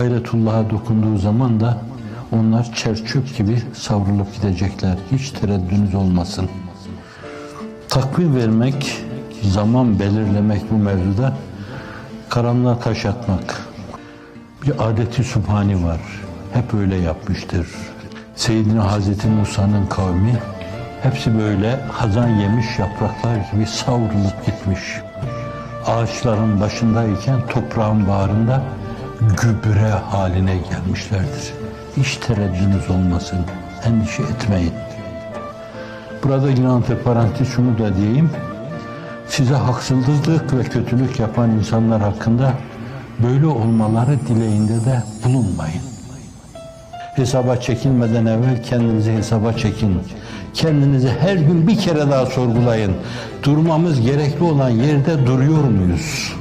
Gayretullah'a dokunduğu zaman da onlar çerçöp gibi savrulup gidecekler. Hiç tereddünüz olmasın. Takvim vermek, zaman belirlemek bu mevzuda karanlığa taş atmak. Bir adeti subhani var. Hep öyle yapmıştır. Seyyidina Hazreti Musa'nın kavmi hepsi böyle hazan yemiş yapraklar gibi savrulup gitmiş. Ağaçların başındayken toprağın bağrında gübre haline gelmişlerdir. Hiç tereddünüz olmasın, endişe etmeyin. Burada yine antiparantez şunu da diyeyim. Size haksızlık ve kötülük yapan insanlar hakkında böyle olmaları dileğinde de bulunmayın. Hesaba çekilmeden evvel kendinizi hesaba çekin. Kendinizi her gün bir kere daha sorgulayın. Durmamız gerekli olan yerde duruyor muyuz?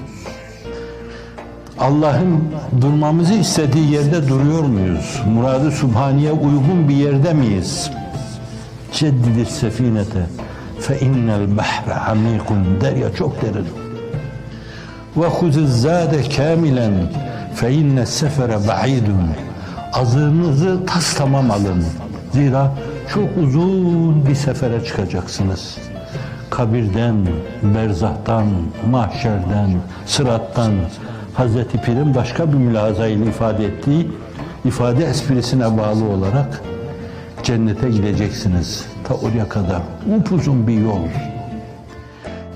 Allah'ın durmamızı istediği yerde duruyor muyuz? Muradı Subhaniye uygun bir yerde miyiz? Ceddidi sefinete fe innel bahre amikun derya çok derin. Ve huziz zade kamilen fe inne sefere ba'idun. Azığınızı tas tamam alın. Zira çok uzun bir sefere çıkacaksınız. Kabirden, berzahtan, mahşerden, sırattan, Hazreti Pir'in başka bir mülazayla ifade ettiği ifade esprisine bağlı olarak cennete gideceksiniz. Ta oraya kadar upuzun bir yol.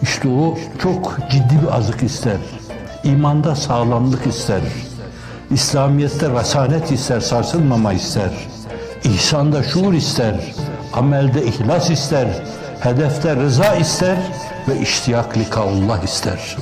İşte o çok ciddi bir azık ister. İmanda sağlamlık ister. İslamiyet'te rasanet ister, sarsılmama ister. İhsanda şuur ister. Amelde ihlas ister. Hedefte rıza ister ve iştiyak likaullah ister.